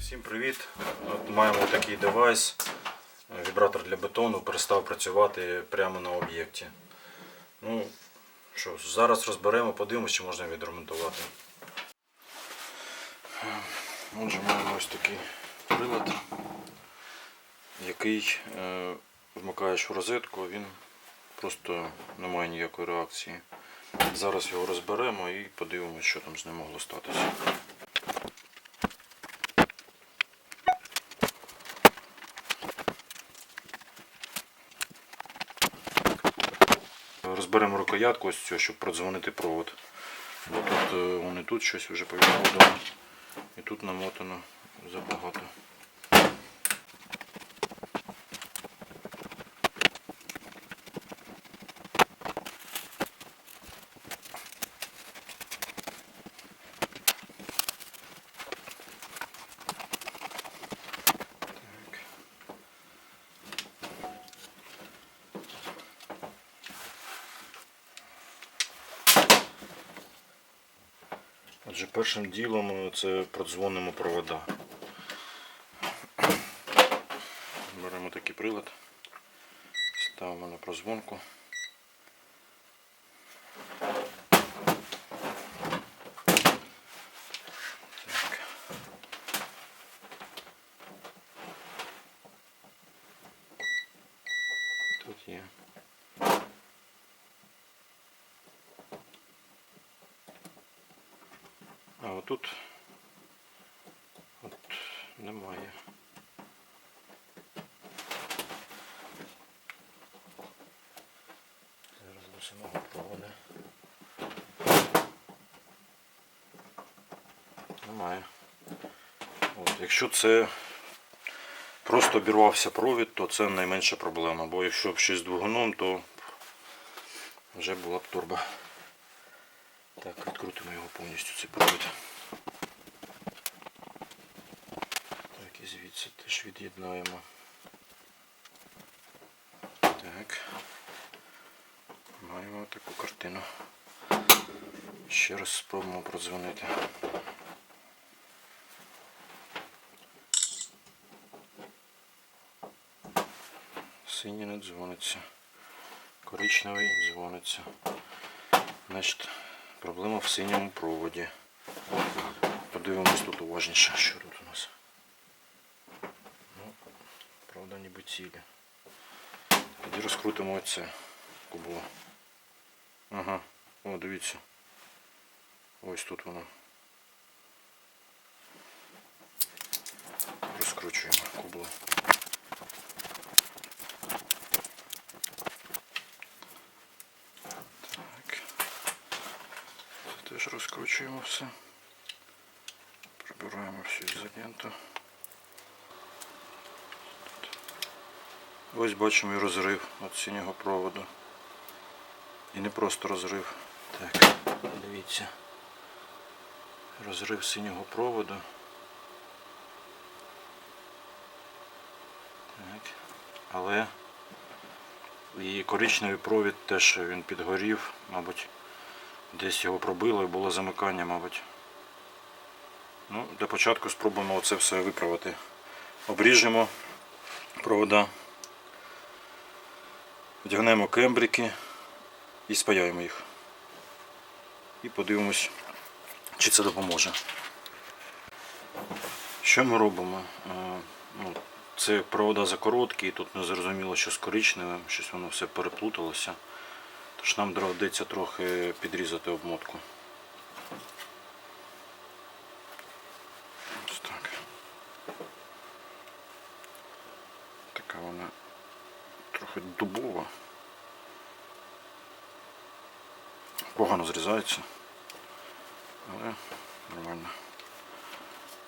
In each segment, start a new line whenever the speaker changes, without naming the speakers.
Всім привіт! От маємо такий девайс, е, вібратор для бетону, перестав працювати прямо на об'єкті. Ну, що, зараз розберемо, подивимося, чи можна відремонтувати. Отже, маємо ось такий прилад, який е, вмикаєш в розетку, він просто не має ніякої реакції. Зараз його розберемо і подивимося, що там з ним могло статися. Розберемо рукоятку ось цю, щоб продзвонити провод. Бо тут е, вони тут щось вже повідходило. І тут намотано забагато. Отже, першим ділом е, це продзвонимо провода. Беремо такий прилад, ставимо на прозвонку. Так. Тут є. А отут от немає. Зараз до самого. Немає. От, якщо це просто обірвався провід, то це найменша проблема. Бо якщо б ще з двигуном, то вже була б торба. Так, відкрутимо його повністю цей провід. Так, і звідси теж від'єднаємо. Так. Маємо таку картину. Ще раз спробуємо продзвонити. Синій не дзвониться. Коричневий дзвониться. Значить, проблема в синьому проводі. Подивимось тут уважніше, що тут у нас. Ну, ніби цілі. Тоді розкрутимо оце кубло. Ага, о, дивіться. Ось тут воно. Розкручуємо кубло. Так. Це теж розкручуємо все. Прибираємо всю ізоленту. Ось бачимо і розрив від синього проводу. І не просто розрив. Так, дивіться. Розрив синього проводу. Так. Але і коричневий провід теж він підгорів, мабуть, десь його пробило і було замикання, мабуть. Ну, Для початку спробуємо це все виправити. Обріжемо провода, вдягнемо кембрики і спаяємо їх. І подивимось, чи це допоможе. Що ми робимо? Е, Ну, це провода закороткі, тут не зрозуміло, що з коричневим, щось воно все переплуталося. Тож нам доведеться трохи підрізати обмотку. Ось так. Така вона трохи дубова. Погано зрізається. Але нормально.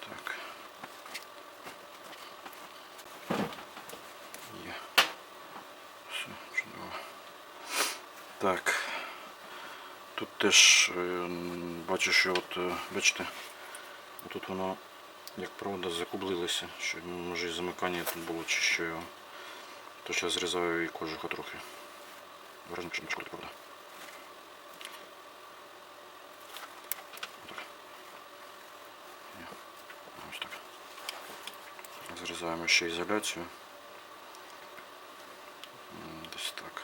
Так. Є. Все, чудово. Так. Тут теж е, бачу, що от, е, бачите, тут воно як провода закублилося, що може і замикання тут було чи що його. То зараз зрізаю і кожуха трохи. Виразно, щоб не. Так. Є. Ось так. Зрізаємо ще ізоляцію. Десь так.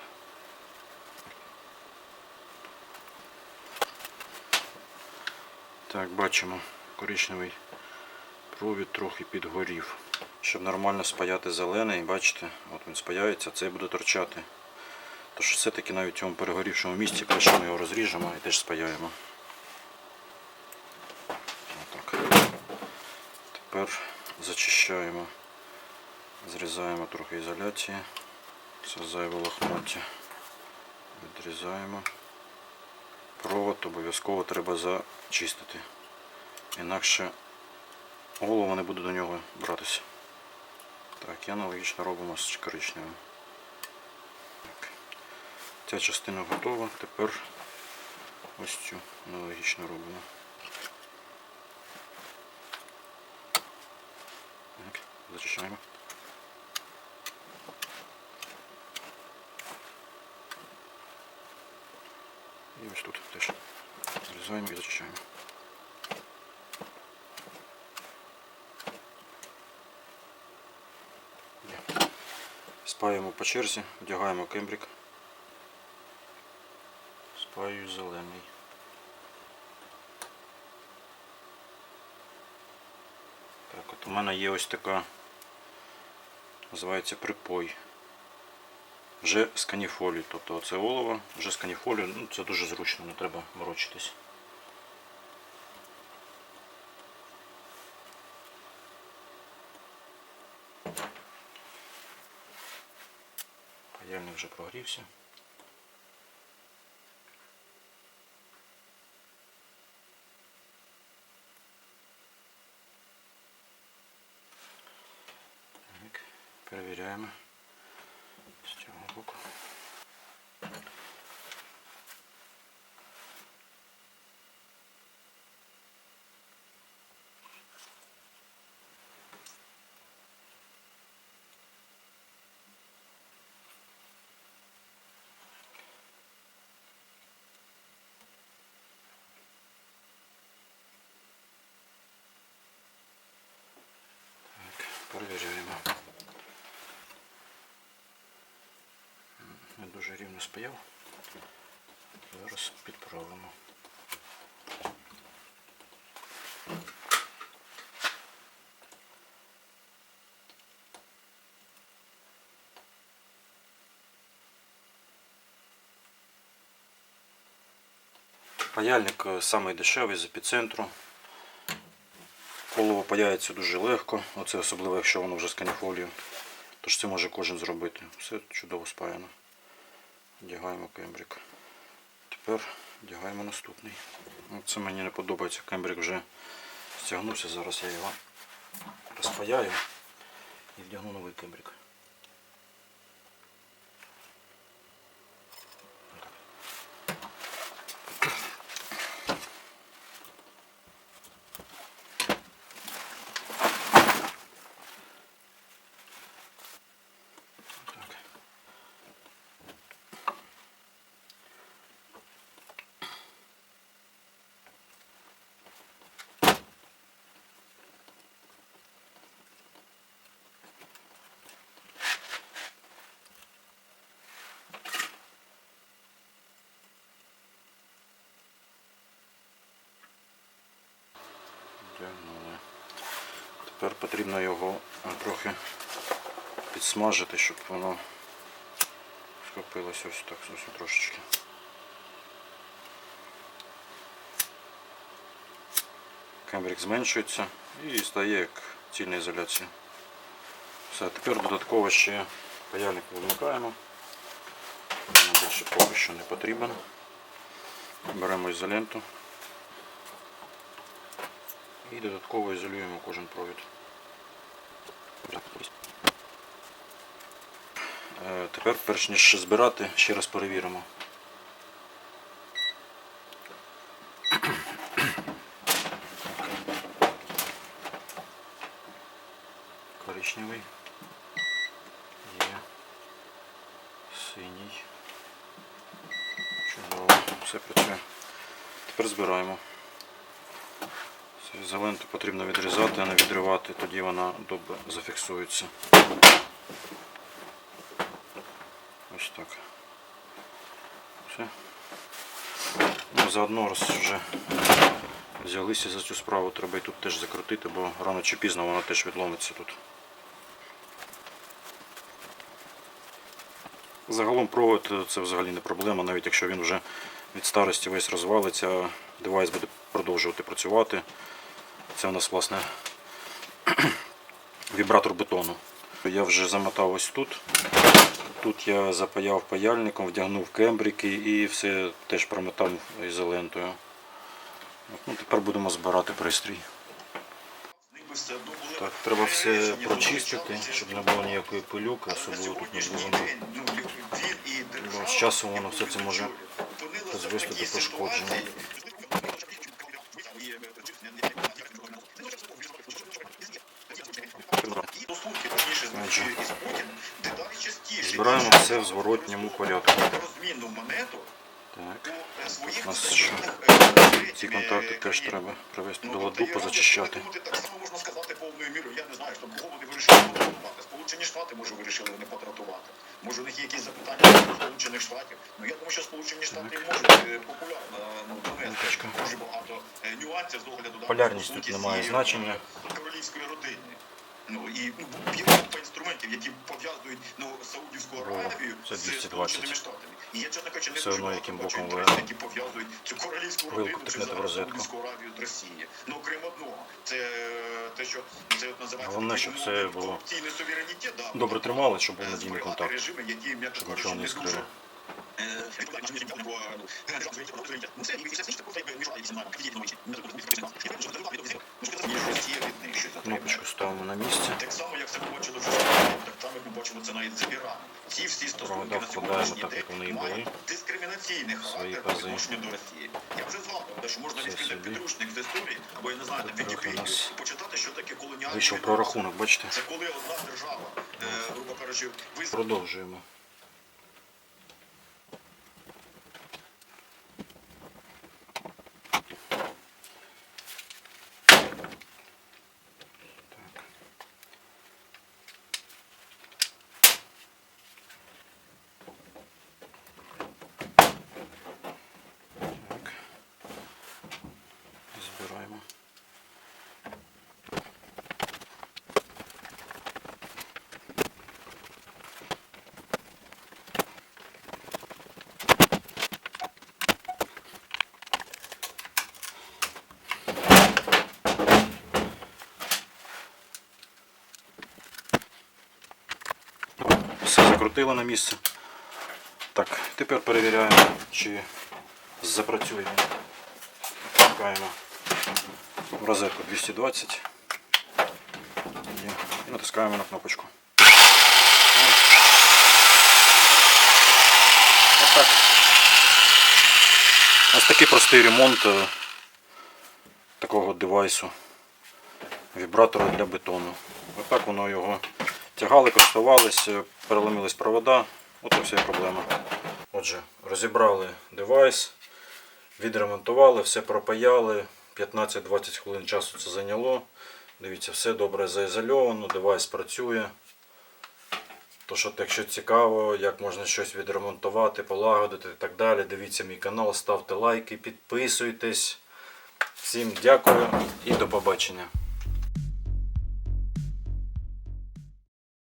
Так, бачимо, коричневий провід трохи підгорів. Щоб нормально спаяти зелений, бачите, от він спаяється, цей буде торчати. Тож все-таки навіть в цьому перегорівшому місці краще ми його розріжемо і теж спаяємо. Отак. Тепер зачищаємо, зрізаємо трохи ізоляції. Це зайве лохмаття. Відрізаємо. Провод обов'язково треба зачистити. Інакше голову не буде до нього братися. Так, і аналогічно робимо з коричневим. Так. Ця частина готова. Тепер ось цю аналогічно робимо. Так, зачищаємо. І ось тут теж зрізаємо і зачищаємо. Спаємо по черзі, вдягаємо кембрик. Спаю зелений. Так, от у мене є ось така, називається припой. Вже з каніфолії, тобто оце олово, вже з каніфолії, ну це дуже зручно, не треба морочитись. Паяльник вже прогрівся. Так, перевіряємо Дуже рівно спаяв. Зараз підправимо. Паяльник е, самий дешевий з епіцентру. Колово паяється дуже легко, оце особливо, якщо воно вже з каніфолію. Тож це може кожен зробити. Все чудово спаяно. Вдягаємо кембрик. Тепер вдягаємо наступний. Ну, Це мені не подобається. Кембрик вже стягнувся. Зараз я його розпаяю і вдягну новий кембрик. Так. Вдягнули. Тепер потрібно його трохи підсмажити, щоб воно схопилося ось так зовсім трошечки. Кембрик зменшується і стає як цільна ізоляція. Все, тепер додатково ще паяльник вимикаємо. Більше поки що не потрібен. Беремо ізоленту і додатково ізолюємо кожен провід. Е, Тепер, перш ніж збирати, ще раз перевіримо. Коричневий. Є. Синій. Чудово. Все працює. Тепер збираємо. Цю ізоленту потрібно відрізати, а не відривати, тоді вона добре зафіксується. Ось так. Все. Ну, заодно раз вже взялися за цю справу, треба і тут теж закрутити, бо рано чи пізно вона теж відломиться тут. Загалом провод е, це взагалі не проблема, навіть якщо він вже від старості весь розвалиться, девайс буде продовжувати працювати. Це у нас власне вібратор бетону. Я вже замотав ось тут. Тут я запаяв паяльником, вдягнув кембрики і все теж промотав ізолентою. Ну, тепер будемо збирати пристрій. Так, треба все прочистити, щоб не було ніякої пилюки, особливо тут не було. Бо з часом воно все це може призвести пошкодження. Отже, Збираємо все в зворотньому порядку. Так. У нас
встановлених,
що?
е,
Ці
е,
контакти теж треба привести
Ну,
до ладу, позачищати.
Так само можна сказати повною мірою. Я не знаю, що кого вони вирішили потратувати. Сполучені Штати, може, вирішили не потратувати. Може, у них є якісь запитання до Сполучених Штатів. Ну, я думаю, що Сполучені Штати можуть е, популярна ну, дуже багато е, нюансів з огляду
Полярність тут
стосунки
не має значення.
е, королівської родини. Ну і ну, купа інструментів, які пов'язують ну, Саудівську Аравію з Сполученими Штатами. І я, чесно кажучи, не дуже багато
яким
бачу інтересів, які пов'язують цю королівську родину чи зараз. Саудівську Аравію з Росії. Ну, окрім одного, це те, що це от називається
Головне, щоб це було
суверенітет, да,
Добре тримали, щоб був надійний контакт,
режими, які, м'яко
щоб
кажучи,
нічого не
дуже.
Кнопочку ставимо на місце.
Так само, як це побачили вже так само, як ми бачимо це навіть з Іраном. Ці всі стосунки на сьогоднішній день мають дискримінаційний характер по відношенню до Росії. Я вже згадував, що можна відкрити підручник з історії, або я не знаю, там Вікіпедію, і почитати, що таке колоніальний
Вийшов прорахунок, бачите?
Це коли одна держава, е, грубо кажучи, визнала
Продовжуємо. Так. Так. Збираємо. Все на місце. Так, тепер перевіряємо, чи запрацює. Чекаємо в розетку 220 і натискаємо на кнопочку. Ось так. Ось такий простий ремонт е, такого девайсу вібратора для бетону. Отак воно його тягали, користувалися, переломились провода. От вся проблема. Отже, розібрали девайс, відремонтували, все пропаяли. 15-20 хвилин часу це зайняло. Дивіться, все добре заізольовано, девайс працює. То що, якщо цікаво, як можна щось відремонтувати, полагодити і так далі, дивіться мій канал, ставте лайки, підписуйтесь. Всім дякую і до побачення.